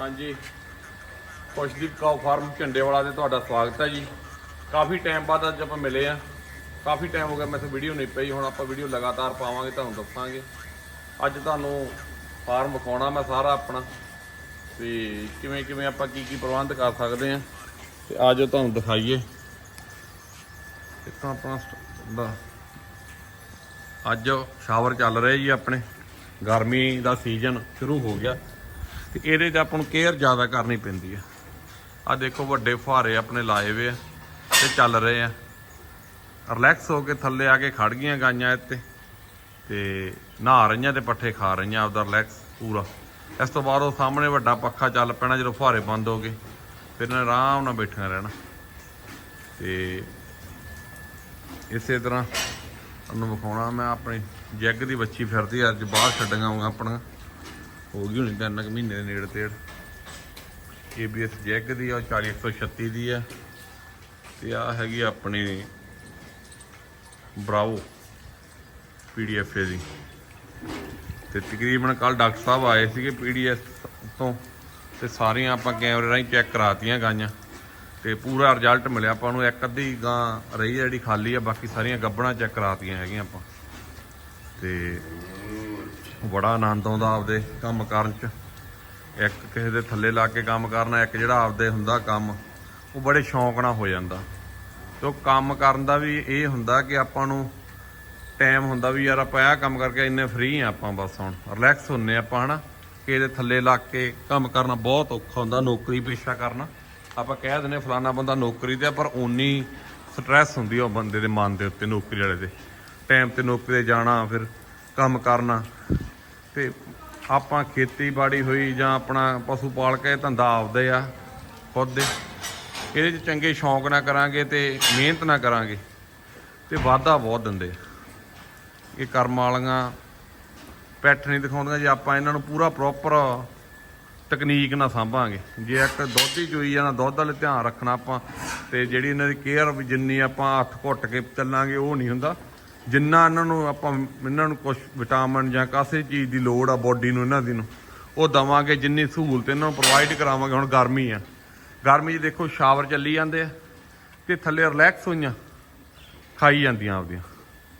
ਹਾਂਜੀ। Khushdeep cow farm ਝੰਡੇ ਵਾਲਾ ਦੇ ਤੁਹਾਡਾ ਸਵਾਗਤ ਹੈ ਜੀ। ਕਾਫੀ ਟਾਈਮ ਬਾਅਦ ਅੱਜ ਆਪਾਂ ਮਿਲੇ ਆ ਕਾਫੀ ਟਾਈਮ ਹੋ ਗਿਆ, ਮੈਥੋਂ ਵੀਡੀਓ ਨਹੀਂ ਪਈ। ਹੁਣ ਆਪਾਂ ਵੀਡੀਓ ਲਗਾਤਾਰ ਪਾਵਾਂਗੇ, ਤੁਹਾਨੂੰ ਦੱਸਾਂਗੇ। ਅੱਜ ਤੁਹਾਨੂੰ ਫਾਰਮ ਵਿਖਾਉਣਾ ਮੈਂ ਸਾਰਾ ਆਪਣਾ। ਤੇ ਕਿਵੇਂ ਕਿਵੇਂ ਆਪਾਂ ਕੀ ਕੀ ਪ੍ਰਬੰਧ ਕਰ ਸਕਦੇ ਆ ਤੇ ਆਜੋ ਤੁਹਾਨੂੰ ਦਿਖਾਈਏ। ਇੱਥੋਂ ਆਪਣਾ ਦਾ ਅੱਜ ਸ਼ਾਵਰ ਚੱਲ ਰਹੇ ਜੀ ਆਪਣੇ। ਗਰਮੀ ਦਾ ਸੀਜ਼ਨ ਸ਼ੁਰੂ ਹੋ ਗਿਆ। ਤੇ ਇਹਦੇ 'ਚ ਆਪਾਂ ਨੂੰ ਕੇਅਰ ਜ਼ਿਆਦਾ ਕਰਨੀ ਪੈਂਦੀ ਆ। ਆ ਦੇਖੋ ਵੱਡੇ ਫੁਹਾਰੇ ਆਪਣੇ ਲਾਏ ਹੋਏ ਆ ਤੇ ਚੱਲ ਰਹੇ ਆ। ਰਿਲੈਕਸ ਹੋ ਕੇ ਥੱਲੇ ਆ ਕੇ ਖੜ ਗਈਆਂ ਗਾਈਆਂ ਇੱਥੇ ਤੇ ਨਹਾ ਰਹੀਆਂ ਤੇ ਪੱਠੇ ਖਾ ਰਹੀਆਂ ਆਪਦਾ ਰਿਲੈਕਸ ਪੂਰਾ। ਇਸ ਤੋਂ ਬਾਅਦ ਉਹ ਸਾਹਮਣੇ ਵੱਡਾ ਪੱਖਾ ਚੱਲ ਪੈਣਾ ਜਦੋਂ ਫੁਹਾਰੇ ਬੰਦ ਹੋ ਗਏ, ਫਿਰ ਇਹਨਾਂ ਆਰਾਮ ਨਾਲ ਬੈਠੀਆਂ ਰਹਿਣਾ। ਤੇ ਇਸੇ ਤਰ੍ਹਾਂ ਤੁਹਾਨੂੰ ਵਿਖਾਉਣਾ ਮੈਂ ਆਪਣੀ ਜੈਗ ਦੀ ਬੱਚੀ ਫਿਰਦੀ ਅੱਜ ਬਾਹਰ ਛੱਡੀਆਂ ਹੋਈਆਂ ਆਪਣੀਆਂ। ਹੋ ਗਈ ਹੋਣੀ ਤਿੰਨ ਕੁ ਮਹੀਨੇ ਦੇ ਨੇੜੇ ਤੇੜ। ABS ਜੈਕ ਦੀ ਆ, ਉਹ 40136 ਦੀ ਆ। ਤੇ ਆ ਹੈਗੀ ਆਪਣੀ ਬਰਾਵੋ ਪੀਡੀਐਫ ਦੀ। ਤੇ ਤਕਰੀਬਨ ਕੱਲ ਡਾਕਟਰ ਸਾਹਿਬ ਆਏ ਸੀਗੇ ਪੀਡੀਐਸ ਤੋਂ। ਤੇ ਸਾਰੀਆਂ ਆਪਾਂ ਕੈਮਰੇ ਰਾਹੀਂ ਚੈੱਕ ਕਰਾਤੀਆਂ ਗਾਈਆਂ। ਤੇ ਪੂਰਾ ਰਿਜ਼ਲਟ ਮਿਲਿਆ ਆਪਾਂ ਨੂੰ, ਇੱਕ ਅੱਧੀ ਗਾਂ ਰਹੀ ਹੈ ਜਿਹੜੀ ਖਾਲੀ ਆ, ਬਾਕੀ ਸਾਰੀਆਂ ਗੱਬਣਾ ਚੈੱਕ ਕਰਾਤੀਆਂ ਹੈਗੀਆਂ ਆਪਾਂ। ਤੇ ਬੜਾ ਆਨੰਦ ਆਉਂਦਾ ਆਪਦੇ ਕੰਮ ਕਰਨ ਚ। ਇੱਕ ਕਿਸੇ ਦੇ ਥੱਲੇ ਲਾ ਕੇ ਕੰਮ ਕਰਨਾ ਇੱਕ ਜਿਹੜਾ ਆਪਦੇ ਹੁੰਦਾ ਕੰਮ ਉਹ ਬੜੇ ਸ਼ੌਂਕ ਨਾਲ ਹੋ ਜਾਂਦਾ। ਤੇ ਕੰਮ ਕਰਨ ਦਾ ਵੀ ਇਹ ਹੁੰਦਾ ਕਿ ਆਪਾਂ ਨੂੰ ਟਾਈਮ ਹੁੰਦਾ ਵੀ ਯਾਰ ਆਪਾਂ ਆਹ ਕੰਮ ਕਰਕੇ ਇੰਨੇ ਫ੍ਰੀ ਆ ਆਪਾਂ ਬਸ ਹੁਣ। ਰਿਲੈਕਸ ਹੁੰਨੇ ਆਪਾਂ ਹਨਾ? ਕਿ ਇਹਦੇ ਥੱਲੇ ਲੱਗ ਕੇ ਕੰਮ ਕਰਨਾ ਬਹੁਤ ਔਖਾ ਹੁੰਦਾ ਨੌਕਰੀ ਪੇਸ਼ਾ ਕਰਨਾ। ਆਪਾਂ ਕਹਿ ਦਿੰਦੇ ਫਲਾਣਾ ਬੰਦਾ ਨੌਕਰੀ ਤੇ ਆ, ਪਰ ਓਨੀ ਸਟ੍ਰੈਸ ਹੁੰਦੀ ਉਹ ਬੰਦੇ ਦੇ ਮਨ ਦੇ ਉੱਤੇ ਨੌਕਰੀ ਵਾਲੇ ਦੇ। ਟਾਈਮ ਤੇ ਨੌਕਰੀ ਤੇ ਜਾਣਾ ਫਿਰ ਕੰਮ ਕਰਨਾ। ਤੇ ਆਪਾਂ ਖੇਤੀਬਾੜੀ ਹੋਈ ਜਾਂ ਆਪਣਾ ਪਸ਼ੂ ਪਾਲ ਕੇ ਧੰਦਾ ਆਪਦੇ ਆ, ਖੁਦ ਦੇ। ਇਹਦੇ 'ਚ ਚੰਗੇ ਸ਼ੌਂਕ ਨਾ ਕਰਾਂਗੇ ਤੇ ਮਿਹਨਤ ਨਾ ਕਰਾਂਗੇ ਤੇ ਵਾਧਾ ਬਹੁਤ ਦਿੰਦੇ ਇਹ ਕਰਮ ਵਾਲੀਆਂ ਪੈਠ ਨਹੀਂ ਦਿਖਾਉਂਦੀਆਂ, ਜੇ ਆਪਾਂ ਇਹਨਾਂ ਨੂੰ ਪੂਰਾ ਪ੍ਰੋਪਰ ਤਕਨੀਕ ਨਾਲ ਸਾਂਭਾਂਗੇ। ਜੇ ਇੱਕ ਦੁੱਧ ਹੀ ਚੋਈ ਜਾਣਾ, ਦੁੱਧ ਵਾਲੇ ਧਿਆਨ ਰੱਖਣਾ ਆਪਾਂ, ਤੇ ਜਿਹੜੀ ਇਹਨਾਂ ਦੀ ਕੇਅਰ ਵੀ ਜਿੰਨੀ ਆਪਾਂ ਹੱਥ ਘੁੱਟ ਕੇ ਚੱਲਾਂਗੇ, ਉਹ ਨਹੀਂ ਹੁੰਦਾ। ਜਿੰਨਾ ਇਹਨਾਂ ਨੂੰ ਆਪਾਂ ਇਹਨਾਂ ਨੂੰ ਕੁਝ ਵਿਟਾਮਿਨ ਜਾਂ ਕਾਸੇ ਚੀਜ਼ ਦੀ ਲੋੜ ਆ ਬੋਡੀ ਨੂੰ, ਇਹਨਾਂ ਦੀ ਨੂੰ, ਉਹ ਦਵਾਂਗੇ, ਜਿੰਨੀ ਸਹੂਲਤ ਇਹਨਾਂ ਨੂੰ ਪ੍ਰੋਵਾਈਡ ਕਰਾਵਾਂਗੇ। ਹੁਣ ਗਰਮੀ ਆ। ਗਰਮੀ 'ਚ ਦੇਖੋ, ਸ਼ਾਵਰ ਚੱਲੀ ਜਾਂਦੇ ਆ ਤੇ ਥੱਲੇ ਰਿਲੈਕਸ ਹੋਈਆਂ, ਖਾਈ ਜਾਂਦੀਆਂ ਆਪਦੀਆਂ।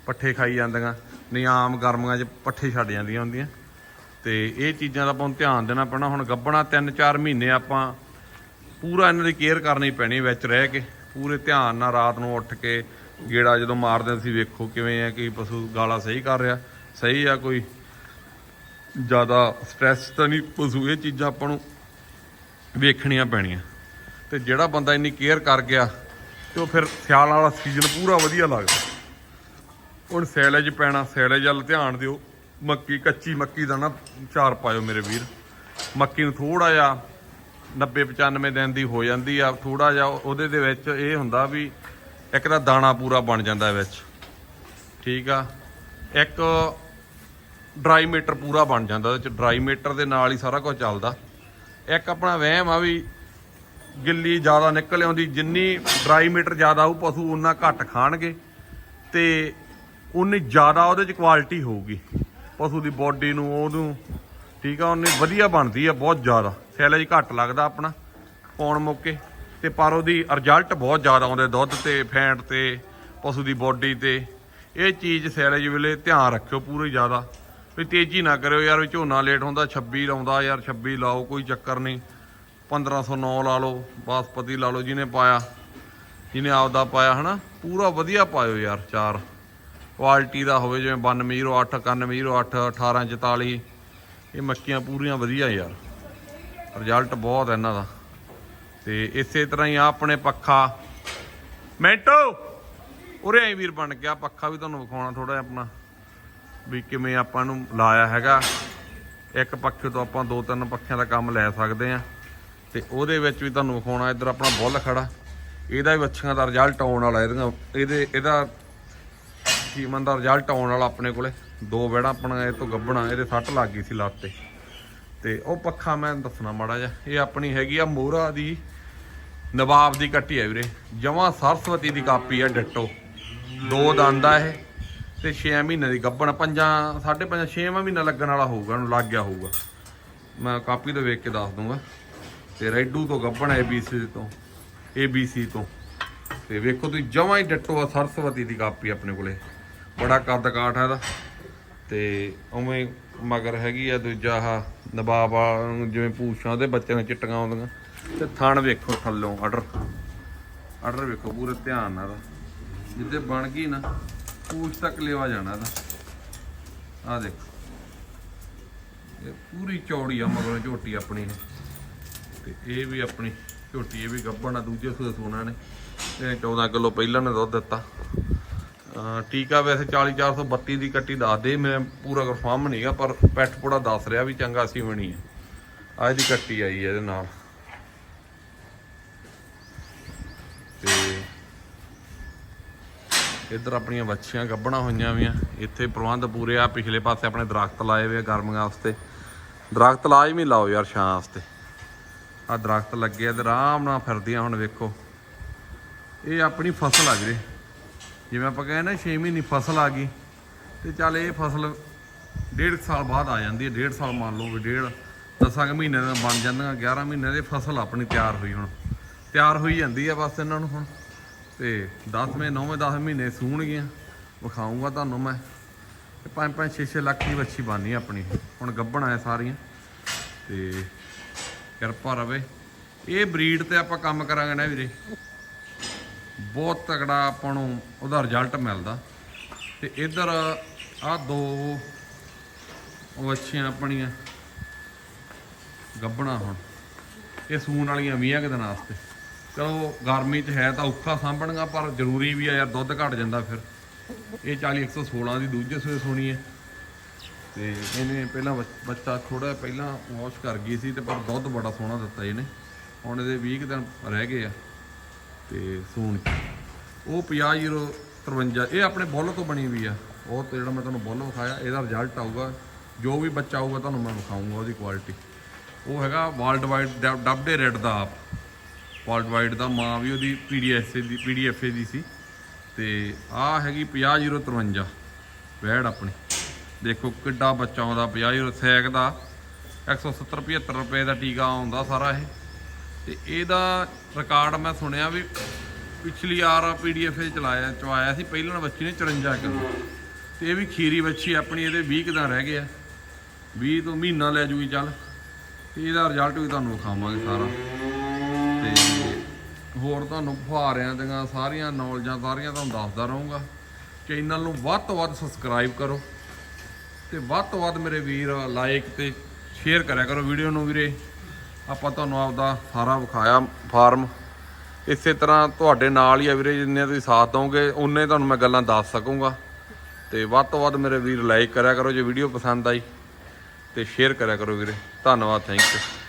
ਪੱਠੇ ਖਾਈ ਜਾਂਦੀਆਂ, ਨਹੀਂ ਆਮ ਗਰਮੀਆਂ 'ਚ ਪੱਠੇ ਛੱਡ ਜਾਂਦੀਆਂ ਹੁੰਦੀਆਂ। ਤੇ ਇਹ ਚੀਜ਼ਾਂ ਦਾ ਆਪਾਂ ਨੂੰ ਧਿਆਨ ਦੇਣਾ ਪੈਣਾ। ਹੁਣ ਗੱਬਣਾ 3-4 ਮਹੀਨੇ ਆਪਾਂ ਪੂਰਾ ਇਹਨਾਂ ਦੀ ਕੇਅਰ ਕਰਨੀ ਪੈਣੀ ਵਿੱਚ ਰਹਿ ਕੇ। ਪੂਰੇ ਧਿਆਨ ਨਾਲ ਰਾਤ ਨੂੰ ਉੱਠ ਕੇ ਗੇੜਾ ਜਦੋਂ ਮਾਰਦੇ ਸੀ ਵੇਖੋ ਕਿਵੇਂ ਆ ਕਿ ਪਸ਼ੂ ਗਾਲਾ ਸਹੀ ਕਰ ਰਿਹਾ। ਸਹੀ ਆ ਕੋਈ ਜ਼ਿਆਦਾ ਸਟ੍ਰੈਸ ਤਾਂ ਨਹੀਂ, ਪਸ਼ੂ ਇਹ ਚੀਜ਼ਾਂ ਆਪਾਂ ਨੂੰ ਵੇਖਣੀਆਂ ਪੈਣੀਆਂ। ਤੇ ਜਿਹੜਾ ਬੰਦਾ ਇੰਨੀ ਕੇਅਰ ਕਰ ਗਿਆ ਤੇ ਉਹ ਫਿਰ ਸਿਆਲ ਵਾਲਾ ਸੀਜ਼ਨ ਪੂਰਾ ਵਧੀਆ ਲੱਗਦਾ। ਹੁਣ ਸੈਲੇਜ ਪੈਣਾ ਸੈਲੇਜ ਵੱਲ ਧਿਆਨ ਦਿਓ। ਮੱਕੀ ਕੱਚੀ ਮੱਕੀ ਦਾ ਨਾ ਚਾਰ ਪਾਇਓ ਮੇਰੇ ਵੀਰ। ਮੱਕੀ ਨੂੰ ਥੋੜਾ ਜਿਹਾ 90 95 ਦਿਨ ਦੀ ਹੋ ਜਾਂਦੀ ਆ। ਥੋੜਾ ਜਿਹਾ ਉਹਦੇ ਦੇ ਵਿੱਚ ਇਹ ਹੁੰਦਾ ਵੀ ਇੱਕ ਤਾਂ ਦਾਣਾ ਪੂਰਾ ਬਣ ਜਾਂਦਾ ਵਿੱਚ। ਠੀਕ ਆ। ਇੱਕ ਡਰਾਈ ਮੀਟਰ ਪੂਰਾ ਬਣ ਜਾਂਦਾ ਉਹਦੇ ਚ ਡਰਾਈ ਮੀਟਰ ਦੇ ਨਾਲ ਹੀ ਸਾਰਾ ਕੁਝ ਚੱਲਦਾ। ਇੱਕ ਆਪਣਾ ਵਹਿਮ ਆ ਵੀ ਗਿੱਲੀ ਜ਼ਿਆਦਾ ਨਿਕਲ ਆਉਂਦੀ, ਜਿੰਨੀ ਡਰਾਈ ਮੀਟਰ ਜ਼ਿਆਦਾ ਹੋਊ ਪਸ਼ੂ ਉਨਾ ਘੱਟ ਖਾਣਗੇ ਤੇ ਉਨੀ ਜ਼ਿਆਦਾ ਉਹਦੇ ਚ ਕੁਆਲਿਟੀ ਹੋਊਗੀ। ਪਸ਼ੂ ਦੀ ਬਾਡੀ ਨੂੰ, ਉਹਨੂੰ, ਠੀਕ ਆ ਉਹਨੇ ਵਧੀਆ ਬਣਦੀ ਆ, ਬਹੁਤ ਜ਼ਿਆਦਾ। ਸੈਲੇਜ ਘੱਟ ਲੱਗਦਾ ਆਪਣਾ ਪਾਉਣ ਮੌਕੇ। ਤੇ ਪਰ ਉਹਦੀ ਰਿਜ਼ਲਟ ਬਹੁਤ ਜ਼ਿਆਦਾ ਆਉਂਦੇ, ਦੁੱਧ ਤੇ, ਫੈਂਟ ਤੇ, ਪਸ਼ੂ ਦੀ ਬੋਡੀ ਤੇ। ਇਹ ਚੀਜ਼ ਸੈਲੇਜ ਵੇਲੇ ਧਿਆਨ ਰੱਖਿਓ ਪੂਰੀ ਜ਼ਿਆਦਾ। ਵੀ ਤੇਜ਼ੀ ਨਾ ਕਰਿਓ ਯਾਰ, ਵੀ ਝੋਨਾ ਲੇਟ ਹੁੰਦਾ 26 ਲਾਉਂਦਾ ਯਾਰ 26 ਲਾਓ, ਕੋਈ ਚੱਕਰ ਨਹੀਂ। 1509 ਲਾ ਲਓ, ਬਾਸਪਤੀ ਲਾ ਲਓ ਜਿਹਨੇ ਪਾਇਆ, ਜਿਹਨੇ ਆਪਦਾ ਪਾਇਆ, ਹਨਾ? ਪੂਰਾ ਵਧੀਆ ਪਾਇਓ ਯਾਰ, ਚਾਰ। ਕੁਆਲਿਟੀ ਦਾ ਹੋਵੇ, ਜਿਵੇਂ 9208 9108 1844 ਇਹ ਮੱਕੀਆਂ ਪੂਰੀਆਂ ਵਧੀਆ ਯਾਰ। ਰਿਜ਼ਲਟ ਬਹੁਤ ਇਹਨਾਂ ਦਾ। ਤੇ ਇਸੇ ਤਰ੍ਹਾਂ ਹੀ ਆ ਆਪਣੇ ਪੱਖਾ। ਮੈਂਟੋ! ਉਰੇ ਆਈ ਵੀਰ ਬਣ ਗਿਆ ਪੱਖਾ ਵੀ ਤੁਹਾਨੂੰ ਵਿਖਾਉਣਾ ਥੋੜਾ ਜਿਹਾ ਆਪਣਾ, ਵੀ ਕਿਵੇਂ ਆਪਾਂ ਨੂੰ ਲਾਇਆ ਹੈਗਾ। ਇੱਕ ਪੱਖੇ ਤੋਂ ਆਪਾਂ ਦੋ ਤਿੰਨ ਪੱਖਿਆਂ ਦਾ ਕੰਮ ਲੈ ਸਕਦੇ ਆ ਤੇ ਉਹਦੇ ਵਿੱਚ ਵੀ ਤੁਹਾਨੂੰ ਵਿਖਾਉਣਾ, ਇੱਧਰ ਆਪਣਾ ਬੁੱਲ ਖੜਾ। ਇਹਦਾ ਵੀ ਬੱਚਿਆਂ ਦਾ ਰਿਜ਼ਲਟ ਆਉਣ ਵਾਲਾ ਇਹਦਾ ਇਹਦੇ, ਇਹਦਾ ਕੀਮਨ ਦਾ ਰਿਜ਼ਲਟ ਆਉਣ ਵਾਲਾ ਆਪਣੇ ਕੋਲੇ। ਦੋ ਵੇੜਾ ਆਪਣਾ, ਇਹ ਤੋਂ ਗੱਬਣਾ, ਇਹਦੇ ਸੱਟ ਲੱਗ ਗਈ ਸੀ ਲੱਤ ਤੇ। ਤੇ ਉਹ ਪੱਖਾ ਮੈਂ ਦੱਸਣਾ ਮਾੜਾ ਜਿਹਾ, ਇਹ ਆਪਣੀ ਹੈਗੀ ਆ ਮੋਹਰਾ ਦੀ, ਨਵਾਬ ਦੀ ਕੱਟੀ ਹੈ ਵੀਰੇ। ਜਮਾ ਸਰਸਵਤੀ ਦੀ ਕਾਪੀ ਹੈ ਡਿੱਟੋ। ਦੋ ਦੰਦ ਆ ਇਹ, ਤੇ 6 ਮਹੀਨੇ ਦੀ ਗੱਬਣ ਪੰਜਾਂ, ਸਾਢੇ ਪੰਜ 6 ਮਹੀਨਾ ਲੱਗਣ ਵਾਲਾ ਹੋਊਗਾ, ਉਹਨੂੰ ਲੱਗ ਗਿਆ ਹੋਊਗਾ। ਮੈਂ ਕਾਪੀ ਤੋਂ ਵੇਖ ਕੇ ਦੱਸ ਦੂੰਗਾ ਤੇ ਰੈਡੂ ਤੋਂ ਗੱਬਣ ABC ਤੋਂ ABC ਤੋਂ। ਤੇ ਵੇਖੋ ਤੁਸੀਂ, ਜਮਾਂ ਹੀ ਡੱਟੋ ਆ ਸਰਸਵਤੀ ਦੀ ਕਾਪੀ ਆਪਣੇ ਕੋਲੇ। ਬੜਾ ਕੱਦ ਕਾਠ ਹੈ ਇਹਦਾ। ਤੇ ਉਵੇਂ ਮਗਰ ਹੈਗੀ ਆ ਦੂਜਾ ਆਹ ਨਵਾਬ ਆ, ਜਿਵੇਂ ਪੂਛਾਂ ਉਹਦੇ ਬੱਚਿਆਂ ਨੂੰ ਚਿੱਟੀਆਂ ਆਉਂਦੀਆਂ। ਤੇ ਥਣ ਵੇਖੋ ਥੱਲੋਂ ਆਰਡਰ ਆਰਡਰ ਵੇਖੋ, ਪੂਰੇ ਧਿਆਨ ਨਾਲ। ਜਿੱਦੇ ਬਣ ਗਈ ਨਾ, ਪੂਛ ਤੱਕ ਲਿਵਾ ਜਾਣਾ ਇਹਦਾ। ਆ ਦੇਖੋ। ਇਹ ਪੂਰੀ ਚੌੜੀ ਆ, ਮਗਰੋਂ ਝੋਟੀ ਆਪਣੀ ਨੇ ਤੇ ਇਹ ਵੀ ਆਪਣੀ ਝੋਟੀ, ਇਹ ਵੀ ਗੱਭਣ ਆ, ਦੂਜੇ ਸੂਏ ਸੋਨਾ ਨੇ ਤੇ 14 ਕਿਲੋ ਪਹਿਲਾਂ ਨੇ ਦੁੱਧ ਦਿੱਤਾ। ਅਹ ਟੀਕਾ ਵੈਸੇ 40 432 ਦੀ ਕੱਟੀ ਦੱਸ ਦੇ, ਮੈਂ ਪੂਰਾ ਕਨਫਰਮ ਨਹੀਂਗਾ ਪਰ ਪੈਠ ਪੂੜਾ ਦੱਸ ਰਿਹਾ ਵੀ ਚੰਗਾ ਸੀ ਬਣੀ ਹੈ। ਅੱਜ ਦੀ ਕੱਟੀ ਆਈ ਹੈ ਇਹਦੇ ਨਾਲ। ਤੇ ਇੱਧਰ ਆਪਣੀਆਂ ਵੱਛੀਆਂ ਗੱਭਣਾ ਹੋਈਆਂ ਵੀਆਂ। ਇੱਥੇ ਪ੍ਰਬੰਧ ਪੂਰੇ ਆ, ਪਿਛਲੇ ਪਾਸੇ ਆਪਣੇ ਦਰਖਤ ਲਾਏ ਹੋਏ ਆ ਗਰਮੀਆਂ ਵਾਸਤੇ ਦਰਖਤ ਲਾਜ਼ਮੀ ਲਾਓ ਯਾਰ ਛਾਂ ਵਾਸਤੇ। ਆ ਦਰਖਤ ਲੱਗੇ ਆ ਤੇ ਆਰਾਮ ਨਾਲ ਫਿਰਦੀਆਂ ਹੁਣ ਵੇਖੋ। ਇਹ ਆਪਣੀ ਫਸਲ ਆ ਵੀਰੇ। ਜਿਵੇਂ ਆਪਾਂ ਕਹਿੰਦੇ ਨਾ 6 ਮਹੀਨੇ ਫਸਲ ਆ ਗਈ ਤੇ ਚੱਲ ਇਹ ਫਸਲ ਡੇਢ ਕੁ ਸਾਲ ਬਾਅਦ ਆ ਜਾਂਦੀ ਹੈ, ਡੇਢ ਸਾਲ ਮੰਨ ਲਓ ਵੀ ਡੇਢ ਦਸਾਂ ਕੁ ਮਹੀਨੇ ਦਾ ਬਣ ਜਾਂਦੀਆਂ 11 ਮਹੀਨਿਆਂ ਦੇ ਫਸਲ ਆਪਣੀ ਤਿਆਰ ਹੋਈ ਹੁਣ। ਤਿਆਰ ਹੋਈ ਜਾਂਦੀ ਆ ਬਸ ਇਹਨਾਂ ਨੂੰ ਹੁਣ। ਤੇ 10ਵੇਂ 9ਵੇਂ 10 ਮਹੀਨੇ ਸੂਣਗੀਆਂ ਵਿਖਾਉਂਗਾ ਤੁਹਾਨੂੰ ਮੈਂ। ਤੇ 5 5 6 6 ਲੱਖ ਦੀ ਵੱਛੀ ਬਾਨੀ ਆਪਣੀ। ਹੁਣ ਗੱਭਣ ਆਏ ਸਾਰੀਆਂ। ਤੇ ਕਿਰਪਾ ਰਵੇ। ਇਹ ਬਰੀਡ ਤੇ ਆਪਾਂ ਕੰਮ ਕਰਾਂਗੇ ਨਾ ਵੀਰੇ। ਬਹੁਤ ਤਕੜਾ ਆਪਾਂ ਨੂੰ ਉਹਦਾ ਰਿਜ਼ਲਟ ਮਿਲਦਾ। ਤੇ ਇੱਧਰ ਆ ਦੋ ਵੱਛੀਆਂ ਆਪਣੀਆਂ ਗੱਭਣਾ ਹੁਣ। ਇਹ ਸੂਣ ਵਾਲੀਆਂ 20 ਕੁ ਦਿਨਾਂ ਵਾਸਤੇ ਚਲੋ ਗਰਮੀ 'ਚ ਹੈ ਤਾਂ ਔਖਾ ਸਾਂਭਣਗਾ ਪਰ ਜ਼ਰੂਰੀ ਵੀ ਆ ਯਾਰ, ਦੁੱਧ ਘਟ ਜਾਂਦਾ ਫਿਰ। ਇਹ 40 116 ਦੀ ਦੂਜੇ ਸੂਏ ਸੋਣੀ ਹੈ। ਤੇ ਇਹਨੇ ਪਹਿਲਾਂ ਬੱਚ- ਬੱਚਾ ਥੋੜਾ ਪਹਿਲਾਂ ਵਾਸ਼ ਕਰ ਗਈ ਸੀ ਤੇ ਪਰ ਦੁੱਧ ਬੜਾ ਸੋਹਣਾ ਦਿੱਤਾ ਇਹਨੇ। ਹੁਣ ਇਹਦੇ 20 ਕੁ ਦਿਨ ਰਹਿ ਗਏ ਆ। ਤੇ ਸੂਣ ਚ ਉਹ 50053 ਇਹ ਆਪਣੇ ਬੁੱਲ ਤੋਂ ਬਣੀ ਹੋਈ ਆ। ਉਹ ਤੇ ਜਿਹੜਾ ਮੈਂ ਤੁਹਾਨੂੰ ਬੁੱਲ ਵਿਖਾਇਆ, ਇਹਦਾ ਰਿਜ਼ਲਟ ਆਊਗਾ। ਜੋ ਵੀ ਬੱਚਾ ਆਊਗਾ, ਤੁਹਾਨੂੰ ਮੈਂ ਵਿਖਾਊਂਗਾ ਉਹਦੀ ਕੁਆਲਿਟੀ ਉਹ ਹੈਗਾ ਵਰਲਡ ਵਾਈਡ ਡੱਬੇ ਰੈਡ ਦਾ ਆਪ। ਵਰਲਡ ਵਾਈਡ ਦਾ ਮਾਂ ਵੀ ਉਹਦੀ ਪੀਡੀਐਸ ਦੀ ਪੀਡੀਐਫਏ ਦੀ ਸੀ। ਤੇ ਆ ਹੈਗੀ 50053 ਵੈੜ ਆਪਣੀ। ਦੇਖੋ ਕਿੱਡਾ ਬੱਚਾ ਆਉਂਦਾ 50 ਸੈਕ ਦਾ। 170 75 ਰੁਪਏ ਦਾ ਟੀਕਾ ਆਉਂਦਾ ਸਾਰਾ ਇਹ। ਤੇ ਇਹਦਾ ਰਿਕਾਰਡ ਮੈਂ ਸੁਣਿਆ ਵੀ ਪਿਛਲੀ ਵਾਰ ਪੀਡੀਐਫ ਇਹ ਚਲਾਇਆ, ਚਵਾਇਆ ਸੀ, ਪਹਿਲਾਂ ਬੱਚੀ ਨੇ 54 ਕਿਲੋ ਤੇ ਇਹ ਵੀ ਖੀਰੀ ਬੱਚੀ ਆਪਣੀ ਇਹਦੇ 20 ਕੁ ਦਿਨ ਰਹਿ ਗਏ ਆ 20 ਤੋਂ ਮਹੀਨਾ ਲੈ ਜੂਗੀ ਚੱਲ। ਤੇ ਇਹਦਾ ਰਿਜ਼ਲਟ ਵੀ ਤੁਹਾਨੂੰ ਵਿਖਾਵਾਂਗੇ ਸਾਰਾ। ਤੇ ਹੋਰ ਤੁਹਾਨੂੰ ਫੁਹਾਰਿਆਂ ਦੀਆਂ ਸਾਰੀਆਂ ਨੌਲੇਜਾਂ ਸਾਰੀਆਂ ਤੁਹਾਨੂੰ ਦੱਸਦਾ ਰਹੂੰਗਾ। ਚੈਨਲ ਨੂੰ ਵੱਧ ਤੋਂ ਵੱਧ ਸਬਸਕ੍ਰਾਈਬ ਕਰੋ। ਤੇ ਵੱਧ ਤੋਂ ਵੱਧ ਮੇਰੇ ਵੀਰ ਲਾਈਕ ਤੇ ਸ਼ੇਅਰ ਕਰਿਆ ਕਰੋ ਵੀਡੀਓ ਨੂੰ ਵੀਰੇ। ਆਪਾਂ ਤੁਹਾਨੂੰ ਆਪਦਾ ਸਾਰਾ ਵਿਖਾਇਆ ਫਾਰਮ। ਇਸੇ ਤਰ੍ਹਾਂ ਤੁਹਾਡੇ ਨਾਲ ਹੀ ਆ ਵੀਰੇ, ਜਿੰਨੇ ਤੁਸੀਂ ਸਾਥ ਦੋਗੇ ਉਨੇ ਤੁਹਾਨੂੰ ਮੈਂ ਗੱਲਾਂ ਦੱਸ ਸਕੂੰਗਾ। ਤੇ ਵੱਧ ਤੋਂ ਵੱਧ ਮੇਰੇ ਵੀਰ ਲਾਈਕ ਕਰਿਆ ਕਰੋ ਜੇ ਵੀਡੀਓ ਪਸੰਦ ਆਈ, ਤੇ ਸ਼ੇਅਰ ਕਰਿਆ ਕਰੋ ਵੀਰੇ। ਧੰਨਵਾਦ ਥੈਂਕ ਯੂ